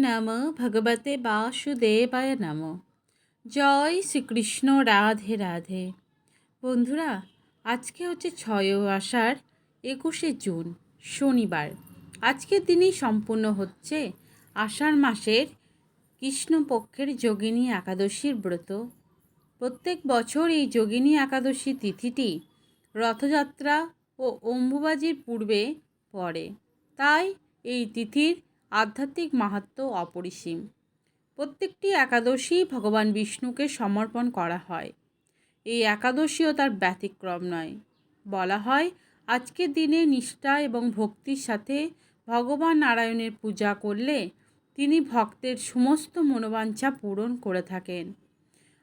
নম ভগবতে বাসুদেবায় নম জয় শ্রীকৃষ্ণ রাধে রাধে বন্ধুরা, আজকে হচ্ছে ছয় আষাঢ় একুশে জুন, শনিবার। আজকের দিনেই সম্পূর্ণ হচ্ছে আষাঢ় মাসের কৃষ্ণপক্ষের যোগিনী একাদশীর ব্রত। প্রত্যেক বছর এই যোগিনী একাদশী তিথিটি রথযাত্রা ও অম্বুবাজির পূর্বে পড়ে। তাই এই তিথির আধ্যাত্মিক মাহাত্ম অপরিসীম। প্রত্যেকটি একাদশী ভগবান বিষ্ণুকে সমর্পণ করা হয়। এই একাদশীও তার ব্যতিক্রম নয়। বলা হয়, আজকের দিনে নিষ্ঠা এবং ভক্তির সাথে ভগবান নারায়ণের পূজা করলে তিনি ভক্তের সমস্ত মনোবাঞ্ছা পূরণ করে থাকেন।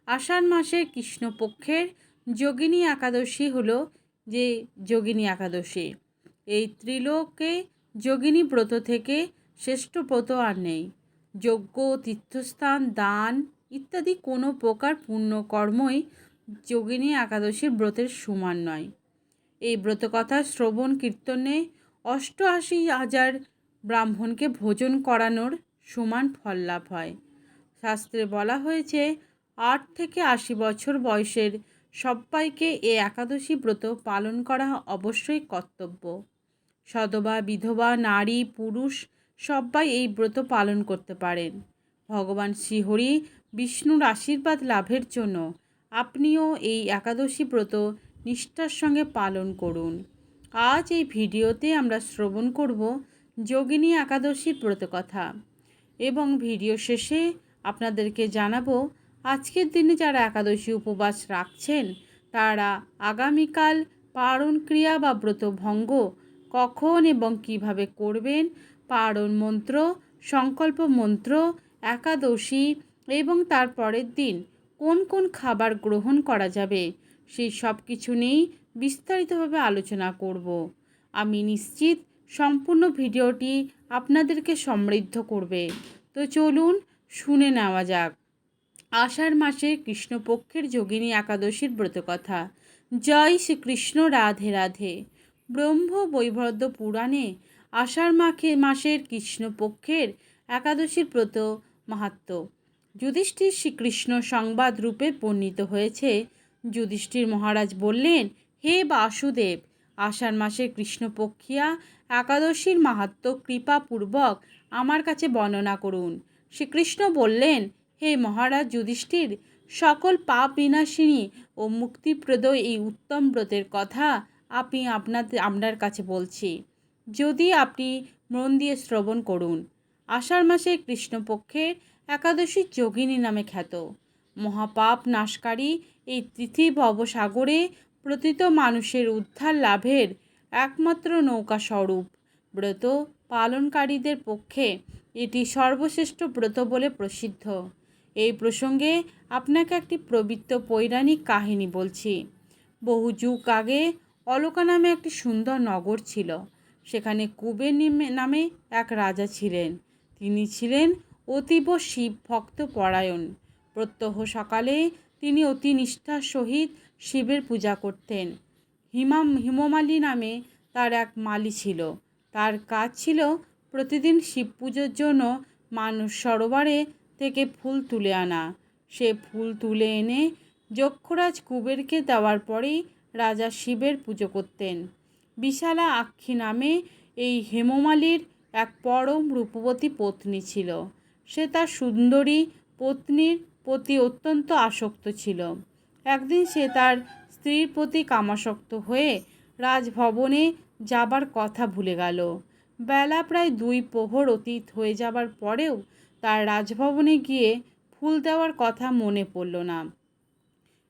আষাঢ় মাসের কৃষ্ণপক্ষের যোগিনী একাদশী হল যে যোগিনী একাদশী। এই ত্রিলোকে যোগিনী ব্রত থেকে শ্রেষ্ঠ ব্রত আর নেই। যজ্ঞ, তীর্থস্থান, দান ইত্যাদি কোনো প্রকার পুণ্যকর্মই যোগিনী একাদশীর ব্রতের সমান নয়। এই ব্রতকথা শ্রবণ কীর্তনে অষ্টআশি হাজার ব্রাহ্মণকে ভোজন করানোর সমান ফল লাভ হয়। শাস্ত্রে বলা হয়েছে, আট থেকে আশি বছর বয়সের সবাইকে এ একাদশী ব্রত পালন করা অবশ্যই কর্তব্য। সদবা, বিধবা, নারী, পুরুষ সবাই এই ব্রত পালন করতে পারেন। ভগবান শ্রীহরি বিষ্ণুর আশীর্বাদ লাভের জন্য আপনিও এই একাদশী ব্রত নিষ্ঠার সঙ্গে পালন করুন। আজ এই ভিডিওতে আমরা শ্রবণ করব যোগিনী একাদশীর ব্রত কথা এবং ভিডিও শেষে আপনাদেরকে জানাব, আজকের দিনে যারা একাদশী উপবাস রাখছেন, তারা আগামীকাল পারণ ক্রিয়া বা ব্রত ভঙ্গ কখন এবং কীভাবে করবেন পারণ মন্ত্র, সংকল্প মন্ত্র, একাদশী এবং তার পরের দিন কোন কোন খাবার গ্রহণ করা যাবে সেই সব কিছু নিয়েই বিস্তারিতভাবে আলোচনা করব। আমি নিশ্চিত সম্পূর্ণ ভিডিওটি আপনাদেরকে সমৃদ্ধ করবে। তো চলুন শুনে নেওয়া যাক। আষাঢ় মাসে কৃষ্ণপক্ষের যোগিনী একাদশীর ব্রতকথা জয় শ্রীকৃষ্ণ রাধে রাধে। ব্রহ্ম বৈবর্ধ পুরাণে আষাঢ় মাখে মাসের কৃষ্ণপক্ষের একাদশীর ব্রত মাহাত্ম। যুধিষ্ঠির শ্রীকৃষ্ণ সংবাদ রূপে বর্ণিত হয়েছে। যুধিষ্ঠির মহারাজ বললেন, হে বাসুদেব, আষাঢ় মাসের কৃষ্ণপক্ষিয়া একাদশীর মাহাত্ম কৃপাপূর্বক আমার কাছে বর্ণনা করুন। শ্রীকৃষ্ণ বললেন, হে মহারাজ যুধিষ্ঠির, সকল পাপ বিনাশিনী ও মুক্তিপ্রদ এই উত্তম ব্রতের কথা আমি আপনাদের আপনার কাছে বলছি। যদি আপনি মন দিয়ে শ্রবণ করুন। আষাঢ় মাসে কৃষ্ণপক্ষের একাদশী যোগিনী নামে খ্যাত। মহাপাপ নাশকারী এই তিথি ভবসাগরে প্রতিত মানুষের উদ্ধার লাভের একমাত্র নৌকা স্বরূপ। ব্রত পালনকারীদের পক্ষে এটি সর্বশ্রেষ্ঠ ব্রত বলে প্রসিদ্ধ। এই প্রসঙ্গে আপনাকে একটি প্রবৃত্ত পৌরাণিক কাহিনী বলছি। বহু যুগ আগে অলকা নামে একটি সুন্দর নগর ছিল। সেখানে কুবের নামে এক রাজা ছিলেন। তিনি ছিলেন অতীব শিব ভক্ত পরায়ণ। প্রত্যহ সকালে তিনি অতি নিষ্ঠার সহিত শিবের পূজা করতেন। হিমাম হিমমালী নামে তার এক মালি ছিল। তার কাজ ছিল প্রতিদিন শিব পুজোর জন্য মানুষ সরোবরে থেকে ফুল তুলে আনা। সে ফুল তুলে এনে যক্ষরাজ কুবেরকে দেওয়ার পরেই রাজা শিবের পুজো করতেন। বিশালা আক্ষী নামে এই হেমমালির এক পরম রূপবতী পত্নী ছিল। সে তার সুন্দরী পত্নীর প্রতি অত্যন্ত আসক্ত ছিল। একদিন সে তার স্ত্রীর প্রতি কামাসক্ত হয়ে রাজভবনে যাবার কথা ভুলে গেল। বেলা প্রায় দুই প্রহর অতীত হয়ে যাবার পরেও তার রাজভবনে গিয়ে ফুল দেওয়ার কথা মনে পড়ল না।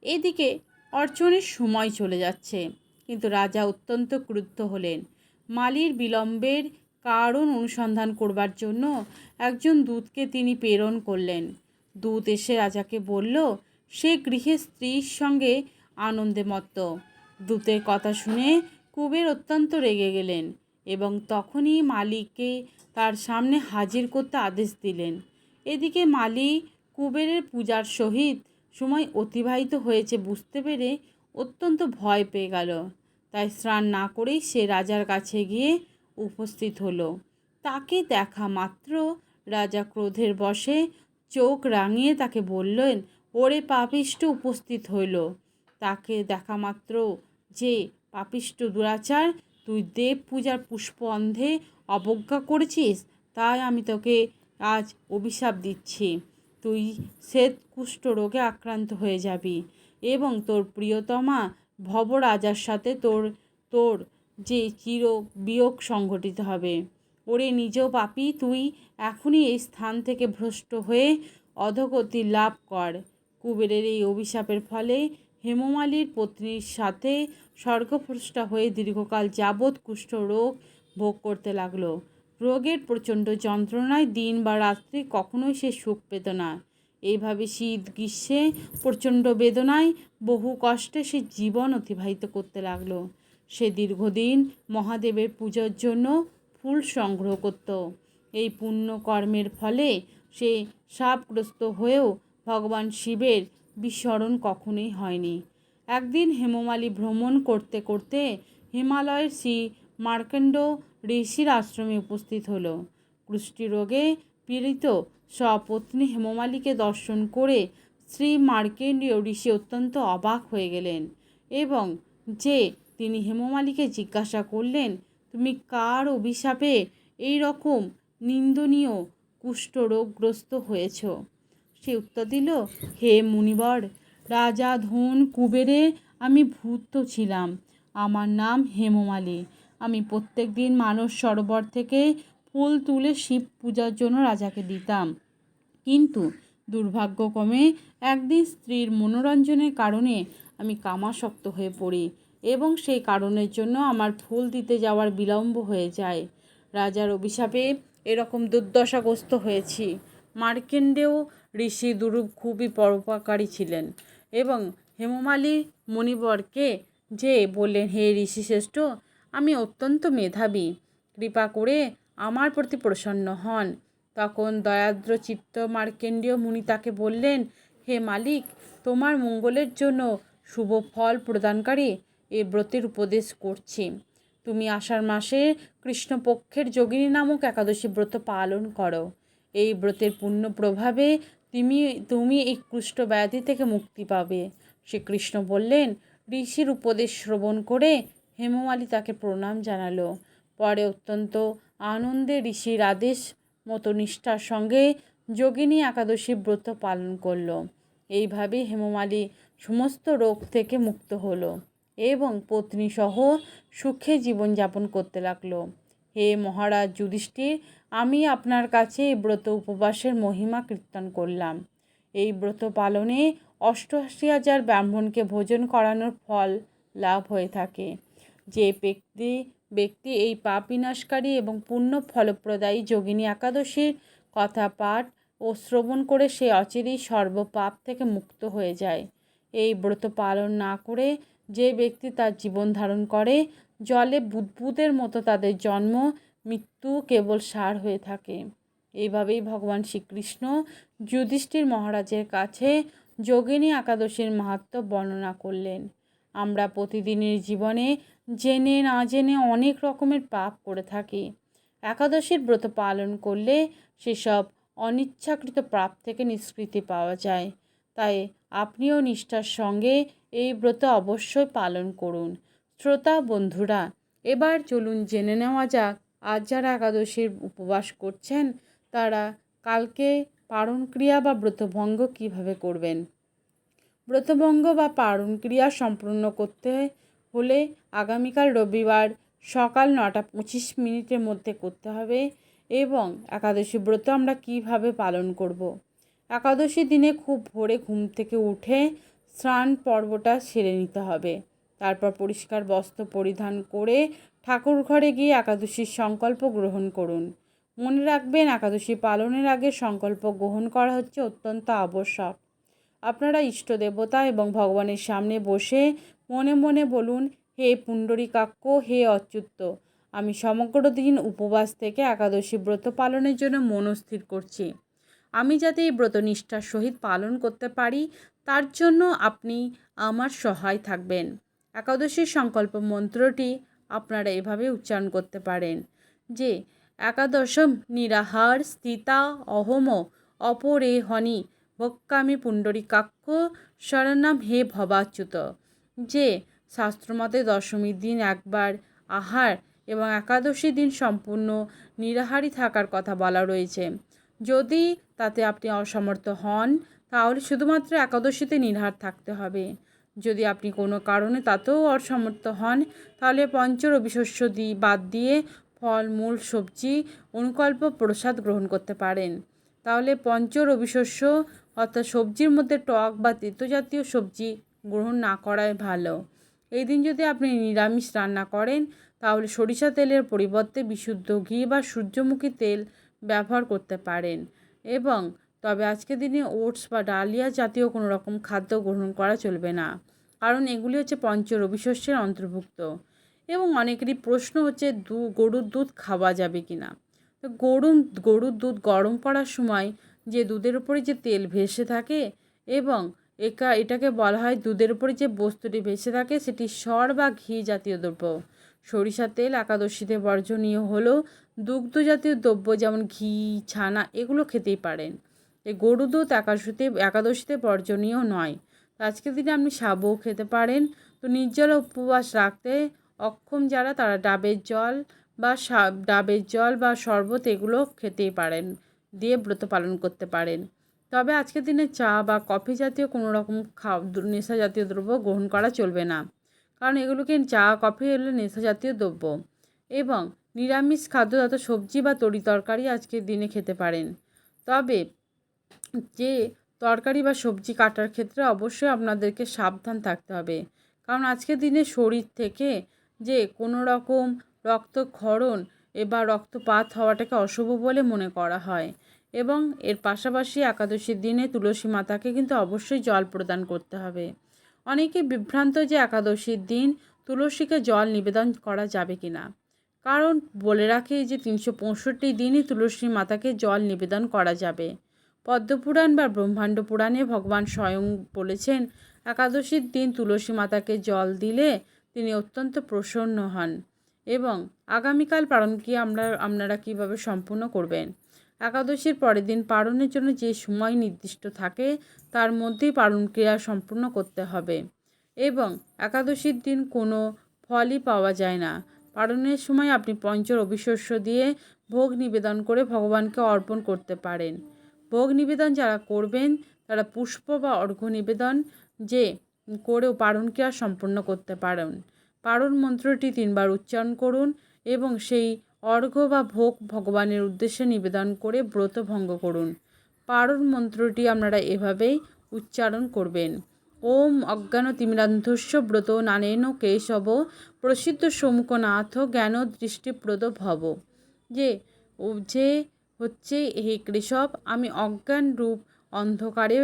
এদিকে অর্চনের সময় চলে যাচ্ছে। কিন্তু রাজা অত্যন্ত ক্রুদ্ধ হলেন। মালির বিলম্বের কারণ অনুসন্ধান করবার জন্য একজন দূতকে তিনি প্রেরণ করলেন। দূত এসে রাজাকে বলল, সে গৃহে স্ত্রীর সঙ্গে আনন্দে মত্ত দূতের কথা শুনে কুবের অত্যন্ত রেগে গেলেন এবং তখনই মালিককে তার সামনে হাজির করতে আদেশ দিলেন। এদিকে মালি কুবেরের পূজার সহিত সময় অতিবাহিত হয়েছে বুঝতে পেরে অত্যন্ত ভয় পেয়ে গেল। তাই স্নান না করেই সে রাজার কাছে গিয়ে উপস্থিত হলো। তাকে দেখা মাত্র রাজা ক্রোধের বশে চোখ রাঙিয়ে তাকে বললেন, ওরে পাপিষ্ট উপস্থিত হইল। তাকে দেখা মাত্র যে পাপিষ্ট দুরাচার, তুই দেব পূজার পুষ্প অন্ধে অবজ্ঞা করেছিস, তাই আমি তোকে আজ অভিশাপ দিচ্ছি। তুই শ্বেত কুষ্ঠ রোগে আক্রান্ত হয়ে যাবি এবং তোর প্রিয়তমা ভবরাজার সাথে তোর তোর যে চির বিয়োগ সংঘটিত হবে। ওরে নিজেও পাপি, তুই এখনই এই স্থান থেকে ভ্রষ্ট হয়ে অধগতি লাভ কর। কুবেরের এই অভিশাপের ফলে হেমমালির পত্নীর সাথে স্বর্গভ্রষ্টা হয়ে দীর্ঘকাল যাবৎ কুষ্ঠ রোগ ভোগ করতে লাগল। রোগের প্রচণ্ড যন্ত্রণায় দিন বা রাত্রি কখনোই সে সুখ পেত না। এইভাবে শীত গ্রীষ্মে প্রচণ্ড বেদনায় বহু কষ্টে সে জীবন অতিবাহিত করতে লাগল। সে দীর্ঘদিন মহাদেবের পুজোর জন্য ফুল সংগ্রহ করত। এই পুণ্য কর্মের ফলে সে সাপগ্রস্ত হয়েও ভগবান শিবের বিস্মরণ কখনোই হয়নি। একদিন হেমমালী ভ্রমণ করতে করতে হিমালয়ের শ্রী মার্কণ্ড ঋষির আশ্রমে উপস্থিত হলো। কুষ্ঠরোগে পীড়িত সপত্নী হেমমালীকে দর্শন করে শ্রী মার্কেন্ডীয় ঋষি অত্যন্ত অবাক হয়ে গেলেন এবং যে তিনি হেমমালীকে জিজ্ঞাসা করলেন, তুমি কার অভিশাপে এই রকম নিন্দনীয় কুষ্ঠরোগগ্রস্ত হয়েছ? সে উত্তর দিল, হে মুনিবর, রাজা ধন কুবেরে আমি ভূত ছিলাম। আমার নাম হেমমালী। আমি প্রত্যেক দিন মানস সরোবর থেকে ফুল তুলে শিব পূজার জন্য রাজাকে দিতাম। কিন্তু দুর্ভাগ্যক্রমে একদিন স্ত্রীর মনোরঞ্জনের কারণে আমি কামাসক্ত হয়ে পড়ি এবং সেই কারণের জন্য আমার ফুল দিতে যাওয়ার বিলম্ব হয়ে যায়। রাজার অভিশাপে এরকম দুর্দশাগ্রস্ত হয়েছি। মার্কেন্ডেও ঋষি দুরূপ খুবই পরোপকারী ছিলেন এবং হেমমালী মণিবরকে যে বললেন, হে ঋষিশ্রেষ্ঠ, আমি অত্যন্ত মেধাবী। কৃপা করে আমার প্রতি প্রসন্ন হন। তখন দয়াদ্র চিত্ত মার্কেন্ডীয় মুনি তাকে বললেন, হে মালিক, তোমার মঙ্গলের জন্য শুভ ফল প্রদানকারী এ ব্রতের উপদেশ করছি। তুমি আষাঢ় মাসে কৃষ্ণপক্ষের যোগিনী নামক একাদশী ব্রত পালন করো। এই ব্রতের পূর্ণ প্রভাবে তুমি তুমি এই কুষ্ঠ ব্যাধি থেকে মুক্তি পাবে। শ্রীকৃষ্ণ বললেন, ঋষির উপদেশ শ্রবণ করে হেমমালী তাকে প্রণাম জানালো। পরে অত্যন্ত আনন্দে ঋষির আদেশ মতো নিষ্ঠার সঙ্গে যোগিনী একাদশী ব্রত পালন করল। এইভাবে হেমমালী সমস্ত রোগ থেকে মুক্ত হলো এবং পত্নীসহ সুখে জীবনযাপন করতে লাগল। হে মহারাজ যুধিষ্ঠির, আমি আপনার কাছে এই ব্রত উপবাসের মহিমা কীর্তন করলাম। এই ব্রত পালনে অষ্টআশি হাজার ব্রাহ্মণকে ভোজন করানোর ফল লাভ হয়ে থাকে। যে ব্যক্তি ব্যক্তি এই পাপ বিনাশকারী এবং পুণ্য ফলপ্রদায়ী যোগিনী একাদশীর কথা পাঠ ও শ্রবণ করে সে অচিরেই সর্বপাপ থেকে মুক্ত হয়ে যায়। এই ব্রত পালন না করে যে ব্যক্তি তার জীবন ধারণ করে, জলে বুদবুদের মতো তাদের জন্ম, মৃত্যু কেবল সার হয়ে থাকে। এইভাবেই ভগবান শ্রীকৃষ্ণ যুধিষ্ঠির মহারাজের কাছে যোগিনী একাদশীর মাহাত্ম বর্ণনা করলেন। আমরা প্রতিদিনের জীবনে জেনে না জেনে অনেক রকমের পাপ করে থাকি। একাদশীর ব্রত পালন করলে সেসব অনিচ্ছাকৃত পাপ থেকে নিষ্কৃতি পাওয়া যায়। তাই আপনিও নিষ্ঠার সঙ্গে এই ব্রত অবশ্যই পালন করুন। শ্রোতা বন্ধুরা, এবার চলুন জেনে নেওয়া যাক, আজ যারা একাদশীর উপবাস করছেন, তারা কালকে পারণ ক্রিয়া বা ব্রতভঙ্গ কীভাবে করবেন? ব্রতভঙ্গ বা পারণ ক্রিয়া সম্পূর্ণ করতে হলে আগামীকাল রবিবার সকাল নটা পঁচিশ মিনিটের মধ্যে করতে হবে এবং একাদশী ব্রত আমরা কীভাবে পালন করব। একাদশী দিনে খুব ভোরে ঘুম থেকে উঠে স্নান পর্বটা সেরে নিতে হবে। তারপর পরিষ্কার বস্ত্র পরিধান করে ঠাকুর ঘরে গিয়ে একাদশীর সংকল্প গ্রহণ করুন। মনে রাখবেন, একাদশী পালনের আগে সংকল্প গ্রহণ করা হচ্ছে অত্যন্ত আবশ্যক। আপনারা ইষ্ট দেবতা এবং ভগবানের সামনে বসে মনে মনে বলুন, হে পুণ্ডরীকাক্য হে অচ্যুত, আমি সমগ্র দিন উপবাস থেকে একাদশী ব্রত পালনের জন্য মনস্থির করছি। আমি যাতে এই ব্রত নিষ্ঠার সহিত পালন করতে পারি, তার জন্য আপনি আমার সহায় থাকবেন। একাদশীর সংকল্প মন্ত্রটি আপনারা এভাবে উচ্চারণ করতে পারেন যে, একাদশম নিরাহার স্থিতা অহম অপরে হনি ভক্কামি পুণ্ডরিকাক্ষ শরণাম হে ভবাচ্যুত। যে শাস্ত্রমতে দশমীর দিন একবার আহার এবং একাদশী দিন সম্পূর্ণ নিরাহারই থাকার কথা বলা রয়েছে। যদি তাতে আপনি অসমর্থ হন, তাহলে শুধুমাত্র একাদশীতে নির্হার থাকতে হবে। যদি আপনি কোনো কারণে তাতেও অসমর্থ হন, তাহলে পঞ্চ রবিশস্য দি বাদ দিয়ে ফল, মূল, সবজি, অনুকল্প, প্রসাদ গ্রহণ করতে পারেন। তাহলে পঞ্চ রবিশস্য অর্থাৎ সবজির মধ্যে টক বা তেতো জাতীয় সবজি গ্রহণ না করাই ভালো। এই দিন যদি আপনি নিরামিষ রান্না করেন, তাহলে সরিষা তেলের পরিবর্তে বিশুদ্ধ ঘি বা সূর্যমুখী তেল ব্যবহার করতে পারেন। এবং তবে আজকের দিনে ওটস বা ডালিয়া জাতীয় কোনো রকম খাদ্য গ্রহণ করা চলবে না। কারণ এগুলি হচ্ছে পঞ্চ রবিশস্যের অন্তর্ভুক্ত। এবং অনেকেরই প্রশ্ন হচ্ছে, দু, গরুর দুধ খাওয়া যাবে কি না? তো গরু গরুর দুধ গরম করার সময় যে দুধের উপরে যে তেল ভেসে থাকে এবং একা এটাকে বলা হয় দুধের উপরে যে বস্তুটি ভেসে থাকে, সেটি সর বা ঘি জাতীয় দ্রব্য। সরিষার তেল, একাদশীতে বর্জনীয় হলেও দুগ্ধ জাতীয় দ্রব্য যেমন ঘি, ছানা, এগুলো খেতেই পারেন। এই গরু দুধ একাদশীতে একাদশীতে বর্জনীয় নয়। তো আজকের দিনে আপনি সাবও খেতে পারেন। তো নির্জল উপবাস রাখতে অক্ষম যারা, তারা ডাবের জল বা ডাবের জল বা শরবত এগুলো খেতেই পারেন, দিয়ে ব্রত পালন করতে পারেন। তবে আজকের দিনে চা বা কফি জাতীয় কোনো রকম খাও নেশা জাতীয় দ্রব্য গ্রহণ করা চলবে না। কারণ এগুলোকে চা, কফি হলো নেশা জাতীয় দ্রব্য। এবং নিরামিষ খাদ্যজাত সবজি বা তরি তরকারি আজকের দিনে খেতে পারেন। তবে যে তরকারি বা সবজি কাটার ক্ষেত্রে অবশ্যই আপনাদেরকে সাবধান থাকতে হবে। কারণ আজকের দিনে শরীর থেকে যে কোনো রকম রক্তক্ষরণ এবার রক্তপাত হওয়াটাকে অশুভ বলে মনে করা হয়। এবং এর পাশাপাশি একাদশীর দিনে তুলসী মাতাকে কিন্তু অবশ্যই জল প্রদান করতে হবে। অনেকে বিভ্রান্ত যে একাদশীর দিন তুলসীকে জল নিবেদন করা যাবে কি না কারণ বলে রাখে যে তিনশো পঁয়ষট্টি দিনই তুলসী মাতাকে জল নিবেদন করা যাবে। পদ্মপুরাণ বা ব্রহ্মাণ্ড পুরাণে ভগবান স্বয়ং বলেছেন, একাদশীর দিন তুলসী মাতাকে জল দিলে তিনি অত্যন্ত প্রসন্ন হন এবং আগামীকাল পালন কি আমরা, আপনারা কীভাবে সম্পূর্ণ করবেন? একাদশীর পরের দিন পালনের জন্য যে সময় নির্দিষ্ট থাকে, তার মধ্যেই পালন ক্রিয়া সম্পূর্ণ করতে হবে। এবং একাদশীর দিন কোনো ফলই পাওয়া যায় না। পালনের সময় আপনি পঞ্চ অবিশস্য দিয়ে ভোগ নিবেদন করে ভগবানকে অর্পণ করতে পারেন। ভোগ নিবেদন যারা করবেন, তারা পুষ্প বা অর্ঘ্য নিবেদন যে করেও পারণ ক্রিয়া সম্পন্ন করতে পারেন। পারণ মন্ত্রটি তিনবার উচ্চারণ করুন এবং সেই অর্ঘ্য বা ভোগ ভগবানের উদ্দেশ্যে নিবেদন করে ব্রত ভঙ্গ করুন। পারণ মন্ত্রটি আপনারা এভাবেই উচ্চারণ করবেন। ওম অজ্ঞান তিমিরান্ধস্য ব্রত নানেন কেশব প্রসিদ্ধ সমুখনাথ জ্ঞান দৃষ্টিপ্রদ ভব। যে যে হচ্ছে হে কৃষব আমি অজ্ঞান রূপ অন্ধকারে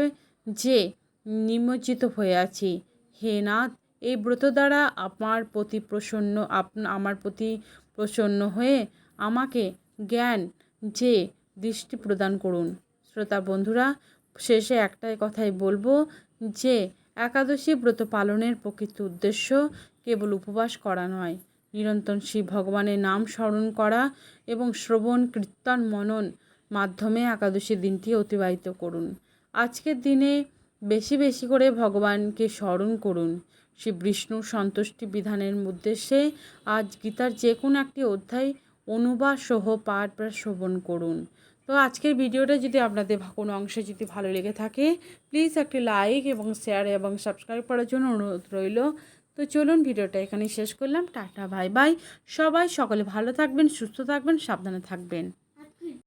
যে নিমজ্জিত হয়ে আছি। হে নাথ, এই ব্রত দ্বারা আমার প্রতি প্রসন্ন আমার প্রতি প্রসন্ন হয়ে আমাকে জ্ঞান, যে দৃষ্টি প্রদান করুন। শ্রোতা বন্ধুরা, শেষে একটাই কথাই বলব, যে একাদশী ব্রত পালনের প্রকৃত উদ্দেশ্য কেবল উপবাস করা নয়। নিরন্তর শিব ভগবানের নাম স্মরণ করা এবং শ্রবণ, কীর্তন, মনন মাধ্যমে একাদশী দিনটি অতিবাহিত করুন। আজকের দিনে বেশি বেশি করে ভগবানকে স্মরণ করুন। শ্রী বিষ্ণুর সন্তুষ্টি বিধানের উদ্দেশ্যে আজ গীতার যে কোনো একটি অধ্যায় অনুবাদ সহ পাঠ বা শ্রবণ করুন। তো আজকের ভিডিওটা যদি আপনাদের কোনো অংশে যদি ভালো লেগে থাকে প্লিজ একটি লাইক এবং শেয়ার এবং সাবস্ক্রাইব করার জন্য অনুরোধ রইল। তো চলুন ভিডিওটা এখানে শেষ করলাম। টাটা বাই বাই সবাই সকলে ভালো থাকবেন, সুস্থ থাকবেন, সাবধানে থাকবেন।